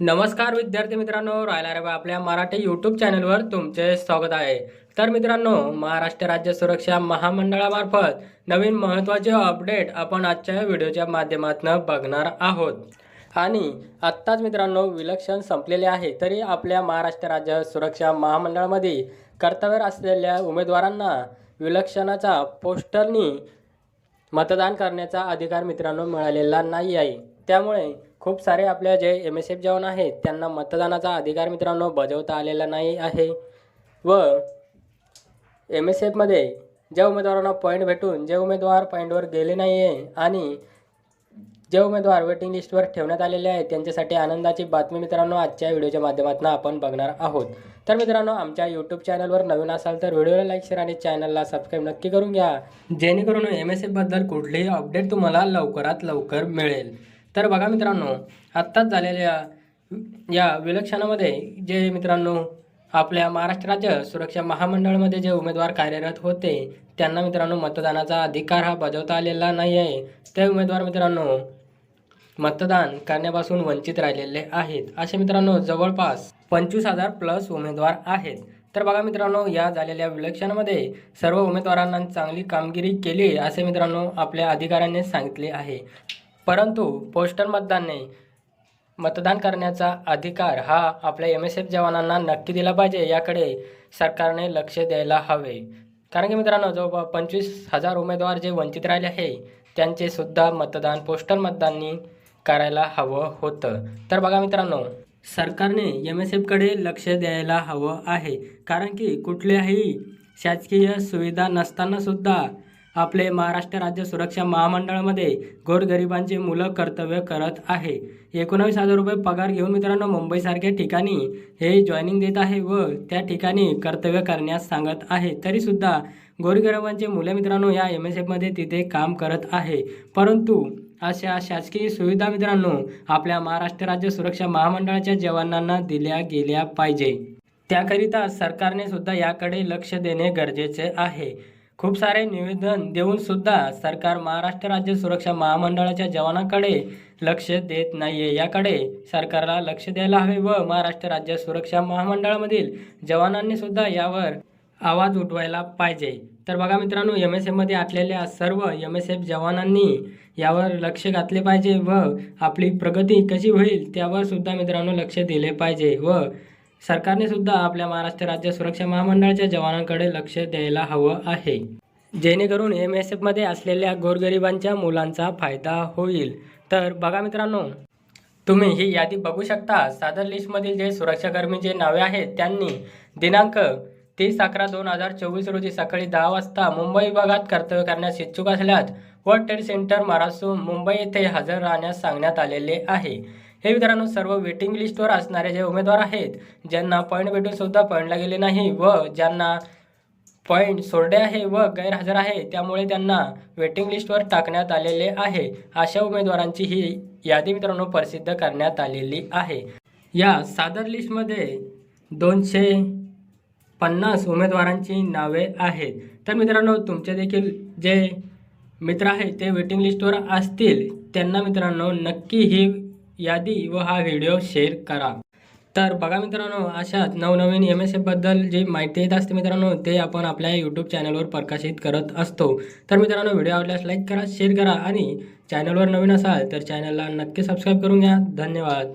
नमस्कार विद्यार्थी मित्रांनो रायला रे बा आपल्या मराठी यूट्यूब चॅनलवर तुमचे स्वागत आहे. तर मित्रांनो महाराष्ट्र राज्य सुरक्षा महामंडळामार्फत नवीन महत्त्वाचे अपडेट आपण आजच्या व्हिडिओच्या माध्यमातून बघणार आहोत. आणि आत्ताच मित्रांनो विलक्षण संपलेले आहे तरी आपल्या महाराष्ट्र राज्य सुरक्षा महामंडळामध्ये कर्तव्य असलेल्या उमेदवारांना विलक्षणाचा पोस्टरनी मतदान करण्याचा अधिकार मित्रांनो मिळालेला नाही आहे त्यामुळे खूप सारे आपल्या जे एम एस एफ जवान आहेत त्यांना मतदानाचा अधिकार मित्रांनो बजावता आलेला नाही आहे. व एम एस एफमध्ये ज्या उमेदवारांना पॉईंट भेटून जे उमेदवार पॉईंटवर गेले नाही आहे आणि जे उमेदवार वेटिंग लिस्टवर ठेवण्यात आलेले आहेत त्यांच्यासाठी आनंदाची बातमी मित्रांनो आजच्या व्हिडिओच्या माध्यमातून आपण बघणार आहोत. तर मित्रांनो आमच्या यूट्यूब चॅनलवर नवीन असाल तर व्हिडिओला लाईक शेअर आणि चॅनलला सबस्क्राईब नक्की करून घ्या. जेणेकरून एम एस एफबद्दल कुठलेही अपडेट तुम्हाला लवकरात लवकर मिळेल. तर बघा मित्रांनो आत्ताच झालेल्या या विलक्षणामध्ये जे मित्रांनो आपल्या महाराष्ट्र राज्य सुरक्षा महामंडळामध्ये जे उमेदवार कार्यरत होते त्यांना मित्रांनो मतदानाचा अधिकार हा बजावता आलेला नाही आहे ते उमेदवार मित्रांनो मतदान करण्यापासून वंचित राहिलेले आहेत. असे मित्रांनो जवळपास पंचवीस हजार प्लस उमेदवार आहेत. तर बघा मित्रांनो या झालेल्या विलक्षणामध्ये सर्व उमेदवारांना चांगली कामगिरी केली असे मित्रांनो आपल्या अधिकाऱ्यांनी सांगितले आहे. परंतु पोस्टल मतदानने मतदान करण्याचा अधिकार हा आपल्या एम एस एफ जवानांना नक्की दिला पाहिजे याकडे सरकारने लक्ष द्यायला हवे. कारण की मित्रांनो जवळपास पंचवीस हजार उमेदवार जे वंचित राहिले आहे त्यांचे सुद्धा मतदान पोस्टल मतदाननी करायला हवं होतं. तर बघा मित्रांनो सरकारने एम एस एफकडे लक्ष द्यायला हवं आहे. कारण की कुठल्याही शासकीय सुविधा नसताना सुद्धा आपले महाराष्ट्र राज्य सुरक्षा महामंडळामध्ये गोरगरिबांची मुलं कर्तव्य करत आहे. एकोणावीस हजार रुपये पगार घेऊन मित्रांनो मुंबईसारख्या ठिकाणी हे जॉईनिंग देत आहे व त्या ठिकाणी कर्तव्य करण्यास सांगत आहे. तरीसुद्धा गोरगरिबांचे मुलं मित्रांनो या एम एस एफमध्ये तिथे काम करत आहे. परंतु अशा शासकीय सुविधा मित्रांनो आपल्या महाराष्ट्र राज्य सुरक्षा महामंडळाच्या जवानांना दिल्या गेल्या पाहिजे. त्याकरिता सरकारने सुद्धा याकडे लक्ष देणे गरजेचे आहे. खूप सारे निवेदन देऊन सुद्धा सरकार महाराष्ट्र राज्य सुरक्षा महामंडळाच्या जवानाकडे लक्ष देत नाहीये. याकडे सरकारला लक्ष द्यायला हवे व महाराष्ट्र राज्य सुरक्षा महामंडळामधील जवानांनी सुद्धा यावर आवाज उठवायला पाहिजे. तर बघा मित्रांनो एम एस एफमध्ये असलेल्या सर्व एम एस एफ जवानांनी यावर लक्ष घातले पाहिजे व आपली प्रगती कशी होईल त्यावर सुद्धा मित्रांनो लक्ष दिले पाहिजे व सरकारने सुद्धा आपल्या महाराष्ट्र राज्य सुरक्षा महामंडळाच्या जवानांकडे लक्ष द्यायला हवं आहे. जेणेकरून एम एस एफमध्ये असलेल्या गोरगरिबांच्या मुलांचा फायदा होईल. तर बघा मित्रांनो तुम्ही ही यादी बघू शकता. सादर लिस्टमधील जे सुरक्षाकर्मीचे नावे आहेत त्यांनी दिनांक तीस अकरा दोन हजार चोवीस रोजी सकाळी दहा वाजता मुंबई विभागात कर्तव्य करण्यास इच्छुक असल्यास world trade centre Maharashtra Mumbai येथे हजर राहण्यास सांगण्यात आलेले आहे. हे मित्रांनो सर्व वेटिंग लिस्टवर असणारे जे उमेदवार आहेत ज्यांना पॉईंट भेटून सुद्धा पॉईंटला गेले नाही व ज्यांना पॉईंट सोडले आहे व गैरहजर आहे त्यामुळे त्यांना वेटिंग लिस्टवर टाकण्यात आलेले आहे. अशा उमेदवारांची ही यादी मित्रांनो प्रसिद्ध करण्यात आलेली आहे. या सादर लिस्टमध्ये दोनशे पन्नास उमेदवारांची नावे आहेत. तर मित्रांनो तुमचे देखील जे मित्र आहेत ते वेटिंग लिस्टवर असतील त्यांना मित्रांनो नक्की ही यादी व हा व्हिडिओ शेअर करा. तर बघा मित्रांनो अशाच नवनवीन एम एस एफबद्दल जी माहिती येत असते मित्रांनो ते आपण आपल्या यूट्यूब चॅनलवर प्रकाशित करत असतो. तर मित्रांनो व्हिडिओ आवडल्यास लाईक करा शेअर करा आणि चॅनलवर नवीन असाल तर चॅनलला नक्की सबस्क्राईब करून घ्या. धन्यवाद.